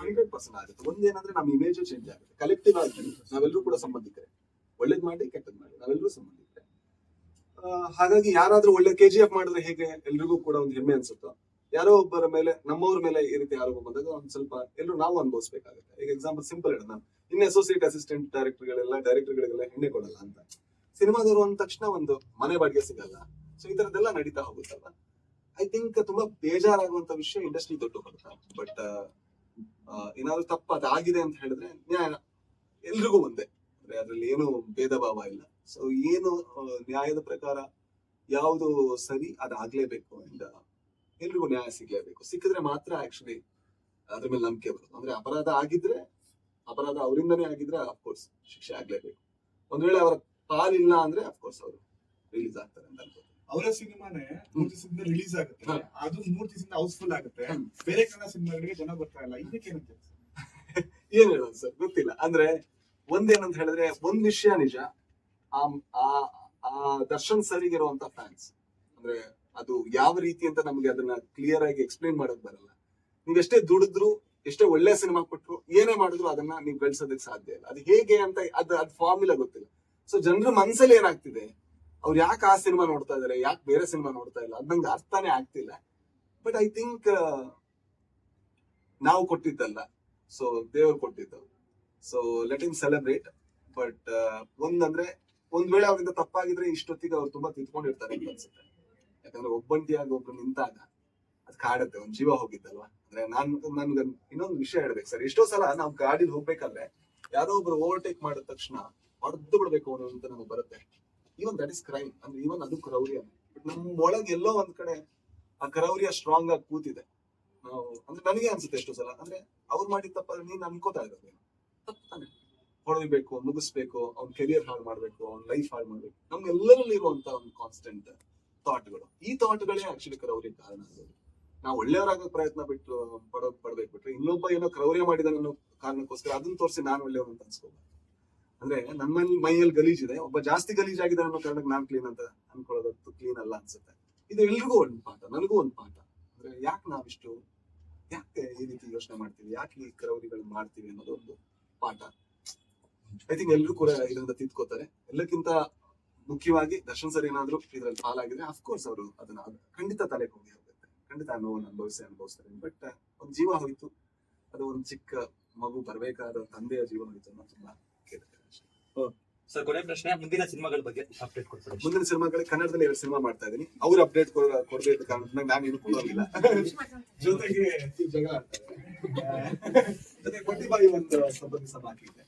Hundred percent ಆಗುತ್ತೆ. ಒಂದೇನಂದ್ರೆ ನಮ್ಮ image change ಆಗುತ್ತೆ. ಕಲೆಕ್ಟಿವ್ ಆಗಿ ನಾವೆಲ್ಲರೂ ಕೂಡ ಸಂಬಂಧಿಕರೆ. ಒಳ್ಳೇದ್ ಮಾಡಿ, ಕೆಟ್ಟದ್ ಮಾಡಿ. ನಾವೆಲ್ಲರೂ ಸಂಬಂಧಿಕರೆ. ಹಾಗಾಗಿ ಯಾರಾದ್ರೂ ಒಳ್ಳೆ ಕೆ ಎಫ್ ಮಾಡಿದ್ರೆ ಹೇಗೆ? ಎಲ್ರಿಗೂ ಕೂಡ ಒಂದು ಹೆಮ್ಮೆ ಅನ್ಸುತ್ತೋ? ಯಾರೋ ಒಬ್ಬರ ಮೇಲೆ, ನಮ್ಮವ್ರ ಮೇಲೆ ಈ ರೀತಿ ಆರೋಪ ಬಂದಾಗ ಒಂದ್ ಸ್ವಲ್ಪ ಎಲ್ಲರೂ ನಾವು ಅನುಭವಿಸ್ಬೇಕಾಗುತ್ತೆ. ಈಗ ಎಕ್ಸಾಂಪಲ್ ಸಿಂಪಲ್ ಹೇಳ ನಾನು ಇನ್ನು ಅಸೋಸಿಯೇಟ್ ಅಸಿಸ್ಟೆಂಟ್ ಡೈರೆಕ್ಟರ್ಗಳೆಲ್ಲ ಡೈರೆಕ್ಟರ್ಗಳಿಗೆಲ್ಲ ಹೆಣ್ಣೆ ಕೊಡಲ್ಲ ಅಂತ. ಸಿನಿಮಾದವರು ಅಂದ ತಕ್ಷಣ ಒಂದು ಮನೆ ಬಾಡಿಗೆ ಸಿಗಲ್ಲ. ಸೊ ಈ ತರದ್ದೆಲ್ಲ ನಡೀತಾ ಹೋಗುತ್ತಲ್ಲ ಐ ಥಿಂಕ್ ತುಂಬಾ ಬೇಜಾರಾಗುವಂತ ವಿಷಯ ಇಂಡಸ್ಟ್ರಿ ದೊಡ್ಡ ಬಟ್ ಏನಾದ್ರು ತಪ್ಪು ಅದಾಗಿದೆ ಅಂತ ಹೇಳಿದ್ರೆ ನ್ಯಾಯ, ಎಲ್ರಿಗೂ ಒಂದೇ. ಅಂದ್ರೆ ಅದ್ರಲ್ಲಿ ಏನು ಭೇದ ಭಾವ ಇಲ್ಲ. ಸೊ ಏನು ನ್ಯಾಯದ ಪ್ರಕಾರ ಯಾವುದು ಸರಿ ಅದಾಗ್ಲೇಬೇಕು ಅಂಡ್ ಎಲ್ರಿಗೂ ನ್ಯಾಯ ಸಿಗ್ಲೇಬೇಕು. ಸಿಕ್ಕಿದ್ರೆ ಮಾತ್ರ ಆಕ್ಚುಲಿ ಅದ್ರ ಮೇಲೆ ನಂಬಿಕೆ ಬರುತ್ತೆ ಅಂದ್ರೆ ಅಪರಾಧ ಆಗಿದ್ರೆ, ಅಪರಾಧ ಅವರಿಂದನೇ ಆಗಿದ್ರೆ ಅಫ್ಕೋರ್ಸ್ ಶಿಕ್ಷೆ ಆಗ್ಲೇಬೇಕು. ಒಂದ್ ವೇಳೆ ಅವರ ಪಾಲಿಲ್ಲ ಅಂದ್ರೆ ಅಫ್ಕೋರ್ಸ್ ಅವರು ರಿಲೀಸ್ ಆಗ್ತಾರೆ ಅಂತ ಅನ್ಕೋತೀನಿ ಅವರ ಸಿನಿಮಾನೇ ಮೂರ್ ದಿವಸದಿಂದ ರಿಲೀಸ್ ಆಗುತ್ತೆ. ಅದು ಮೂರ್ ದಿವಸದಿಂದ ಹೌಸ್ಫುಲ್ ಆಗುತ್ತೆ. ಬೇರೆ ಕನ್ನಡ ಸಿನಿಮಾಗಳಿಗೆ ಜನ ಬರ್ತಾ ಇಲ್ಲ. ಇದಕ್ಕೆ ಏನಂತ ಏನ್ ಹೇಳೋದು ಸರ್? ಗೊತ್ತಿಲ್ಲ. ಅಂದ್ರೆ ಒಂದೇನಂತ ಹೇಳಿದ್ರೆ ಒಂದ್ ವಿಷಯ ನಿಜ. ಆ ಆ- ಆ ದರ್ಶನ್ ಸರಿಗೆ ಇರುವಂತ ಫ್ಯಾನ್ಸ್ ಅಂದ್ರೆ ಅದು ಯಾವ ರೀತಿ ಅಂತ ನಮ್ಗೆ ಅದನ್ನ ಕ್ಲಿಯರ್ ಆಗಿ ಎಕ್ಸ್ಪ್ಲೈನ್ ಮಾಡಕ್ ಬರಲ್ಲ. ನೀವ್ ಎಷ್ಟೇ ದುಡಿದ್ರು ಎಷ್ಟೇ ಒಳ್ಳೆ ಸಿನಿಮಾ ಕೊಟ್ರು ಏನೇ ಮಾಡಿದ್ರು ಅದನ್ನ ನೀವು ಗಳಿಸೋದಕ್ಕೆ ಸಾಧ್ಯ ಇಲ್ಲ. ಅದು ಹೇಗೆ ಅಂತ ಅದ್ ಅದ್ ಫಾರ್ಮುಲಾ ಗೊತ್ತಿಲ್ಲ. ಸೊ ಜನರ ಮನ್ಸಲ್ಲಿ ಏನಾಗ್ತಿದೆ? ಅವ್ರು ಯಾಕೆ ಆ ಸಿನಿಮಾ ನೋಡ್ತಾ ಇದಾರೆ, ಯಾಕೆ ಬೇರೆ ಸಿನಿಮಾ ನೋಡ್ತಾ ಇಲ್ಲ ನಂಗೆ ಅರ್ಥನೇ ಆಗ್ತಿಲ್ಲ. ಬಟ್ ಐ ಥಿಂಕ್ ನಾವು ಕೊಟ್ಟಿದ್ದಲ್ಲ. ಸೊ ದೇವ್ರು ಕೊಟ್ಟಿದ್ದು so let in celebrate but ಒಂದಂದ್ರೆ, ಒಂದ್ ವೇಳೆ ಅವರಿಂದ ತಪ್ಪಾಗಿದ್ರೆ ಇಷ್ಟೊತ್ತಿಗೆ ಅವ್ರು ತುಂಬಾ ತಿದ್ಕೊಂಡಿರ್ತಾರೆ ಅನ್ಸುತ್ತೆ. ಯಾಕಂದ್ರೆ ಒಬ್ಬಂಟಿಯಾಗಿ ಒಬ್ರು ನಿಂತಾಗ ಅದ್ ಕಾಡುತ್ತೆ, ಒಂದ್ ಜೀವ ಹೋಗಿದ್ದಲ್ವಾ ಅಂದ್ರೆ ನಾನ್, ನನ್ಗೆ ಇನ್ನೊಂದು ವಿಷಯ ಹೇಳ್ಬೇಕು ಸರ್. ಎಷ್ಟೋ ಸಲ ನಾವು ಗಾಡಿಲಿ ಹೋಗ್ಬೇಕಾದ್ರೆ ಯಾರೋ ಒಬ್ರು ಓವರ್ಟೇಕ್ ಮಾಡಿದ ತಕ್ಷಣ ಹೊಡೆದು ಬಿಡ್ಬೇಕು ಅಂತ ನಮಗೆ ಬರುತ್ತೆ. ಈವನ್ ದಟ್ ಇಸ್ ಕ್ರೈಮ್ ಅಂದ್ರೆ ಈವನ್ ಅದು ಕ್ರೌರ್ಯ. ಬಟ್ ನಮ್ಮ ಒಳಗೆ ಎಲ್ಲೋ ಒಂದ್ ಕಡೆ ಆ ಕ್ರೌರ್ಯ ಸ್ಟ್ರಾಂಗ್ ಆಗಿ ಕೂತಿದೆ. ನಾವು, ಅಂದ್ರೆ ನನಗೆ ಅನ್ಸುತ್ತೆ ಎಷ್ಟೋ ಸಲ. ಅಂದ್ರೆ ಅವ್ರು ಮಾಡಿದ ತಪ್ಪ ನೀನ್ ಅನ್ಕೋತಾ ಇರೋದು ತಪ್ಪು ತಾನೆ. ಮುಗಿಸ್ಬೇಕು, ಅವ್ನ ಕೆರಿಯರ್ ಹಾಳು ಮಾಡ್ಬೇಕು, ಅವ್ನ ಲೈಫ್ ಹಾಳು ಮಾಡ್ಬೇಕು. ನಮ್ಗೆಲ್ಲರಲ್ಲಿ ಇರುವಂತ ಒಂದು ಕಾನ್ಸ್ಟೆಂಟ್ ಥಾಟ್ಗಳು ಈ ಥಾಟ್ಗಳೇ ಆಕ್ಚುಲಿ ಕ್ರೌರ್ಯ ಕಾರಣ ಆಗೋದು ನಾವು ಒಳ್ಳೆಯವರಾಗ ಪ್ರಯತ್ನ ಬಿಟ್ಟು, ಪಡೋ, ಪಡ್ಬೇಕು ಬಿಟ್ರೆ ಇನ್ನೊಬ್ಬ ಏನೋ ಕ್ರೌರ್ಯ ಮಾಡಿದ ಅನ್ನೋ ಕಾರಣಕ್ಕೋಸ್ಕರ ಅದನ್ನ ತೋರಿಸಿ ನಾನು ಒಳ್ಳೆಯವನು ಅಂತ ಅನ್ಸ್ಕೋಬಾರ್ದು ಅಂದ್ರೆ ನನ್ನ ಮೈಯಲ್ಲಿ ಗಲೀಜಿದೆ. ಒಬ್ಬ ಜಾಸ್ತಿ ಗಲೀಜಾಗಿದೆ ಅನ್ನೋ ಕಾರಣಕ್ಕೆ ನಾನ್ ಕ್ಲೀನ್ ಅಂತ ಅನ್ಕೊಳ್ಳೋದು ಕ್ಲೀನ್ ಅಲ್ಲ ಅನ್ಸುತ್ತೆ. ಇದು ಎಲ್ರಿಗೂ ಒಂದು ಪಾಠ, ನನಗೂ ಒಂದು ಪಾಠ. ಅಂದ್ರೆ ಯಾಕೆ ನಾವಿಷ್ಟು, ಯಾಕೆ ಈ ರೀತಿ ಯೋಚನೆ ಮಾಡ್ತೀವಿ? ಯಾಕೆ ಈ ಕ್ರೌರಿಗಳು ಮಾಡ್ತೀವಿ ಅನ್ನೋದು ಒಂದು ಪಾಠ. ಐ ಥಿಂಕ್ ಎಲ್ರು ಕೂಡ ಇದರಿಂದ ತಿದ್ಕೋತಾರೆ. ಎಲ್ಲಕ್ಕಿಂತ ಮುಖ್ಯವಾಗಿ ದರ್ಶನ್ ಸರ್ ಏನಾದ್ರು ಇದ್ರಲ್ಲಿ ಪಾಲಾಗಿದ್ರೆ ಅಫ್ಕೋರ್ಸ್ ಅವರು ಅದನ್ನ ಖಂಡಿತ ತಲೆಗೆ ಹೋಗಿ ಹೋಗುತ್ತೆ. ಖಂಡಿತ ನೋವನ್ನು ಅನುಭವಿಸಿ ಅನುಭವಿಸ್ತಾರೆ. ಬಟ್ ಒಂದು ಜೀವ ಹೋಯ್ತು. ಅದು ಒಂದು ಚಿಕ್ಕ ಮಗು ಬರ್ಬೇಕಾದ ತಂದೆಯ ಜೀವ ಹೋಯ್ತು ಅನ್ನೋ ತುಂಬಾ. ಸರ್, ಕೊನೆ ಪ್ರಶ್ನೆ, ಮುಂದಿನ ಸಿನಿಮಾಗಳ ಬಗ್ಗೆ ಅಪ್ಡೇಟ್ ಕೊಡ್ತಾರೆ? ಮುಂದಿನ ಸಿನಿಮಾಗಳಿಗೆ ಕನ್ನಡದಲ್ಲಿ ಎರಡು ಸಿನಿಮಾ ಮಾಡ್ತಾ ಇದ್ದೀನಿ. ಅವ್ರು ಅಪ್ಡೇಟ್ ಕೊಡಬೇಕು ಕಾರಣದಿಂದ ನಾನು ಏನು ಕೊಡೋದಿಲ್ಲ ಜೊತೆಗೆ ಜಗಳ ಜೊತೆಗೆ ಕೊಟ್ಟಿಬಾಯಿ ಒಂದು ಸಂಬಂಧಿಸ ಬಾಕಿ ಇದೆ.